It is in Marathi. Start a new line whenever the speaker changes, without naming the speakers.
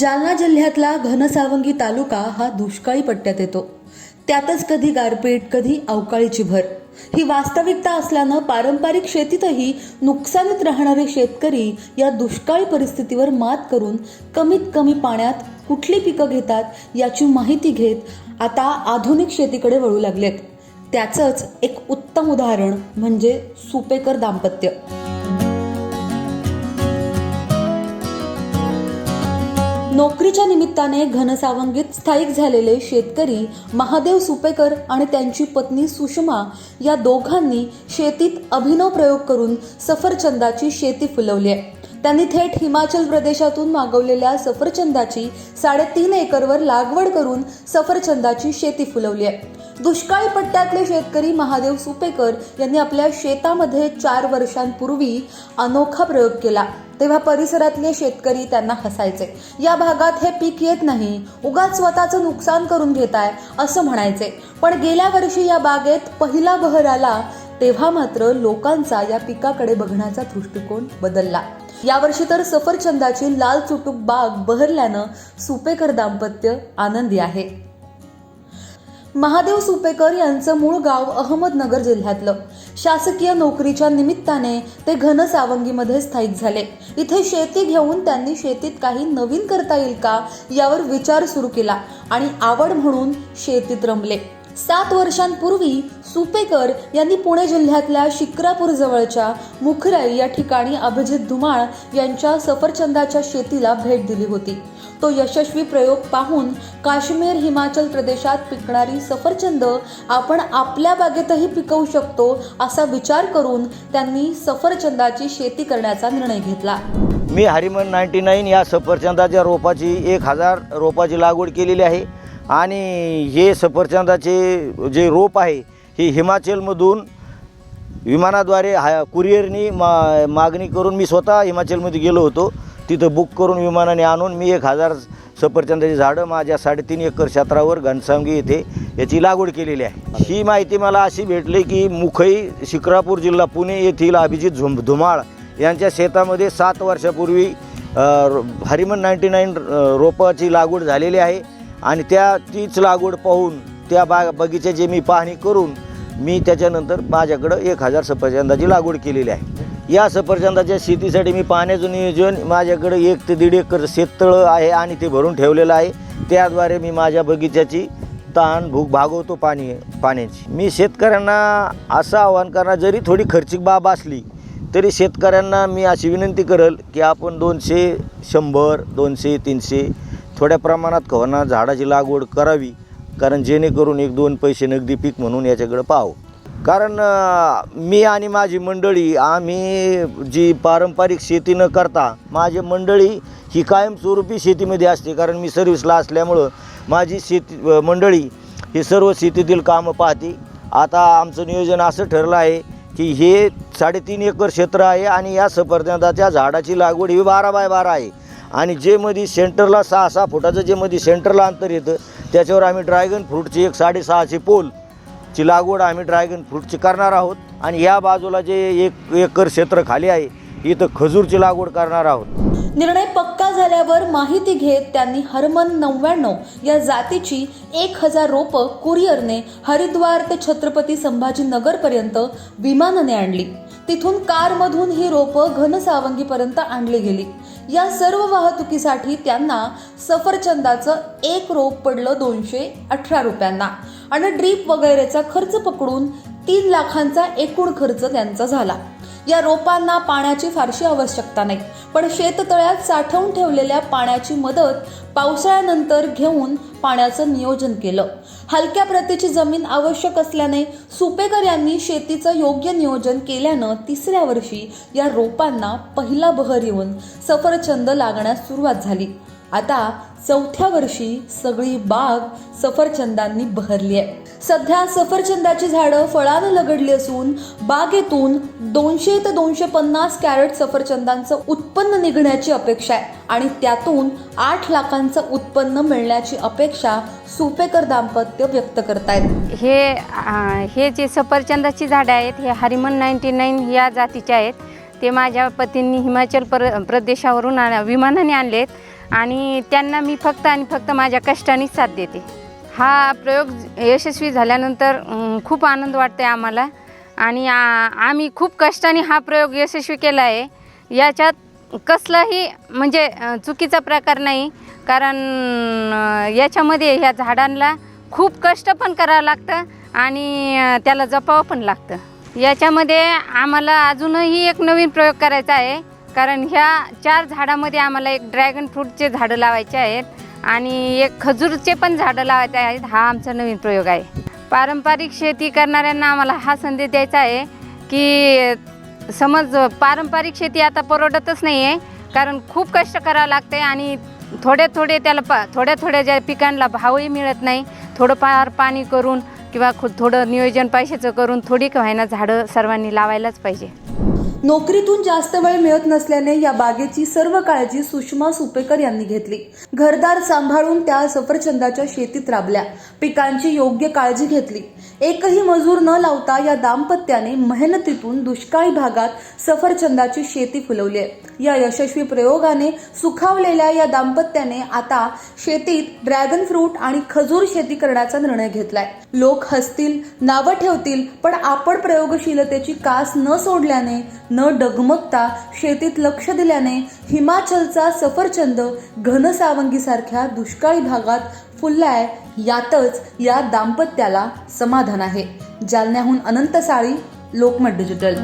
जालना जिल्ह्यातला घनसावंगी तालुका हा दुष्काळी पट्ट्यात येतो. त्यातच कधी गारपीट कधी अवकाळीची भर. ही वास्तविकता असल्यानं पारंपरिक शेतीतही नुकसानीत राहणारे शेतकरी या दुष्काळी परिस्थितीवर मात करून कमीत कमी पाण्यात कुठली पिकं घेतात याची माहिती घेत आता आधुनिक शेतीकडे वळू लागलेत. त्याचंच एक उत्तम उदाहरण म्हणजे सुपेकर दाम्पत्य. नोकरीच्या निमित्ताने घनसावंगीत स्थायिक झालेले शेतकरी महादेव सुपेकर आणि त्यांची पत्नी सुषमा या दोघांनी शेतीत अभिनव प्रयोग करून सफरचंदाची शेती फुलवली आहे. त्यांनी थेट हिमाचल प्रदेशातून मागवलेल्या सफरचंदाची साडेतीन एकरवर लागवड करून सफरचंदाची शेती फुलवली आहे. दुष्काळी पट्ट्यातले शेतकरी महादेव सुपेकर यांनी आपल्या शेतामध्ये चार वर्षांपूर्वी अनोखा प्रयोग केला. तेव्हा परिसरातले शेतकरी त्यांना हसायचे. या भागात हे पीक येत नाही उगाच स्वतःचं नुकसान करून घेताय असं म्हणायचे. पण गेल्या वर्षी या बागेत पहिला बहर आला तेव्हा मात्र लोकांचा या पिकाकडे बघण्याचा दृष्टिकोन बदलला. यावर्षी तर सफरचंदाची लाल चुटूक बाग बहरल्यानं सुपेकर दाम्पत्य आनंदी आहे. महादेव सुपेकर यांचं मूळ गाव अहमदनगर जिल्ह्यातलं. शासकीय नोकरीच्या निमित्ताने ते घन सावंगीमध्ये स्थायिक झाले. इथे शेती घेऊन त्यांनी शेतीत काही नवीन करता येईल का यावर विचार सुरू केला आणि आवड म्हणून शेतीत रमले. सात वर्षांपूर्वी सुपेकर यांनी पुणे जिल्ह्यातल्या शिक्रापूर जवळच्या मुखराई या ठिकाणी अभिजित धुमाळ यांच्या सफरचंदाच्या शेतीला भेट दिली होती. तो यशस्वी प्रयोग पाहून काश्मीर हिमाचल प्रदेशात पिकणारी सफरचंद आपण आपल्या बागेतही पिकवू शकतो असा विचार करून त्यांनी सफरचंदाची शेती करण्याचा निर्णय घेतला.
मी हरिमन नाईन्टी नाईन या सफरचंदाच्या रोपाची एक हजार रोपाची लागवड केलेली आहे. आणि हे सफरचंदाचे जे रोप आहे हे हिमाचलमधून विमानाद्वारे हा कुरिअरनी मा मागणी करून मी स्वतः हिमाचलमध्ये गेलो होतो. तिथं बुक करून विमानाने आणून मी एक हजार सफरचंदाची झाडं माझ्या साडेतीन एकर क्षेत्रावर घनसावंगी येथे याची लागवड केलेली आहे. ही माहिती मला अशी भेटली की मुखई शिक्रापूर जिल्हा पुणे येथील अभिजित झुम धुमाळ यांच्या शेतामध्ये सात वर्षापूर्वी हरिमन नाईन्टी नाईन रोपाची लागवड झालेली आहे. आणि त्या तीच लागवड पाहून त्या बाग बगीच्याची मी पाहणी करून मी त्याच्यानंतर माझ्याकडं एक हजार सफरचंदाची लागवड केलेली आहे. या सफरचंदाच्या शेतीसाठी मी पाण्याचं नियोजन माझ्याकडं एक ते दीड एकर शेततळं आहे आणि ते भरून ठेवलेलं आहे. त्याद्वारे मी माझ्या बगीच्याची ताण भूक भागवतो पाणी पाण्याची. मी शेतकऱ्यांना असं आवाहन करणार जरी थोडी खर्चिक बाब असली तरी शेतकऱ्यांना मी अशी विनंती करेल की आपण दोनशे शंभर दोनशे तीनशे थोड्या प्रमाणात खवना झाडाची लागवड करावी कारण जेणेकरून एक दोन पैसे नगदी पीक म्हणून याच्याकडं पाहावं. कारण मी आणि माझी मंडळी आम्ही जी पारंपरिक शेती न करता माझी मंडळी ही कायमस्वरूपी शेतीमध्ये असते कारण मी सर्व्हिसला असल्यामुळं माझी शेती मंडळी ही सर्व शेतीतील कामं पाहते. आता आमचं नियोजन असं ठरलं आहे की हे साडेतीन एकर क्षेत्र आहे आणि या सफरचंदाच्या झाडाची लागवड ही बारा बाय बारा आहे. आणि जे मध्ये सेंटरला सहा सहा फुटाचं जे मध्ये सेंटरला अंतर येतं त्याच्यावर आम्ही ड्रॅगन फ्रूटची एक साडेसहाशे पोल ची लागवड आम्ही ड्रॅगन फ्रूटची करणार आहोत. आणि या बाजूला जे एक एकर क्षेत्र खाली आहे इथं खजूरची लागवड करणार आहोत.
निर्णय पक्का झाल्यावर माहिती घेत त्यांनी हरमन नव्याण्णव या जातीची एक हजार रोपं कुरिअरने हरिद्वार ते छत्रपती संभाजीनगरपर्यंत विमानाने आणली. तिथून कारमधून ही रोपं घनसावंगीपर्यंत आणली गेली. या सर्व वाहतुकीसाठी त्यांना सफरचंदाचं एक रोप पडलं दोनशे अठरा रुपयांना. आणि ड्रीप वगैरेचा खर्च पकडून तीन लाखांचा एकूण खर्च त्यांचा झाला. या रोपांना पाण्याची फारशी आवश्यकता नाही. पण शेततळ्यात साठवून ठेवलेल्या पाण्याची मदत पावसाळ्यानंतर घेऊन पाण्याचं नियोजन केलं. हलक्या प्रतीची जमीन आवश्यक असल्याने सुपेकर यांनी शेतीचं योग्य नियोजन केल्यानं तिसऱ्या वर्षी या रोपांना पहिला बहर येऊन सफरचंद लागण्यास सुरुवात झाली. आता चौथ्या वर्षी सगळी बाग सफरचंदांनी बहरली आहे. सध्या सफरचंदाची झाडं फळानं लगडली असून बागेतून दोनशे ते दोनशे पन्नास कॅरेट सफरचंदांचं उत्पन्न निघण्याची अपेक्षा आहे आणि त्यातून आठ लाखांचं उत्पन्न मिळण्याची अपेक्षा सुपेकर दाम्पत्य व्यक्त करतायत.
हे आ, हे जे सफरचंदाची झाडं आहेत हे हरिमन नाईन्टी नाईन या जातीचे आहेत. ते माझ्या पतींनी हिमाचल प्र प्रदेशावरून विमानाने आणले आहेत आणि त्यांना मी फक्त आणि फक्त माझ्या कष्टानेच साथ देते. हा प्रयोग यशस्वी झाल्यानंतर खूप आनंद वाटते आम्हाला. आणि आ- आम्ही खूप कष्टाने हा प्रयोग यशस्वी केला आहे. याच्यात कसलाही म्हणजे चुकीचा प्रकार नाही. कारण याच्यामध्ये ह्या झाडांना खूप कष्ट पण करावं लागतं आणि त्याला जपावं पण लागतं. याच्यामध्ये आम्हाला अजूनही एक नवीन प्रयोग करायचा आहे. कारण ह्या चार झाडामध्ये आम्हाला एक ड्रॅगन फ्रूटचे झाडं लावायचे आहेत आणि एक खजूरचे पण झाडं लावायचे आहेत हा आमचा नवीन प्रयोग आहे. पारंपरिक शेती करणाऱ्यांना आम्हाला हा संदेश द्यायचा आहे की समज पारंपरिक शेती आता परवडतच नाही आहे कारण खूप कष्ट करावं लागते आणि थोडे थोडे त्याला पा थोड्या थोड्या ज्या पिकांना भावही मिळत नाही. थोडंफार पाणी करून किंवा खु थोडं नियोजन पैशाचं करून थोडी का व्हायना झाडं सर्वांनी लावायलाच पाहिजे.
नोकरीतून जास्त वेळ मिळत नसल्याने या बागेची सर्व काळजी सुषमा सुपेकर यांनी घेतली. घरदार सांभाळून त्या सफरचंदाच्या शेतीत राबल्या. पिकांची योग्य काळजी घेतली. एकही मजूर न लावता या दाम्पत्याने मेहनतीतून दुष्काळी भागात सफरचंदाची शेती फुलवली. आहे या यशस्वी प्रयोगाने सुखावलेल्या या दाम्पत्याने आता शेतीत ड्रॅगन फ्रूट आणि खजूर शेती करण्याचा निर्णय घेतलाय. लोक हसतील नावं ठेवतील पण आपण प्रयोगशीलतेची कास न सोडल्याने न डगमगता शेतीत लक्ष दिल्याने हिमाचलचा सफरचंद घनसावंगीसारख्या दुष्काळी भागात फुललाय. यातच या दाम्पत्याला समाधान आहे. जालन्याहून अनंत साळी लोकमत डिजिटल.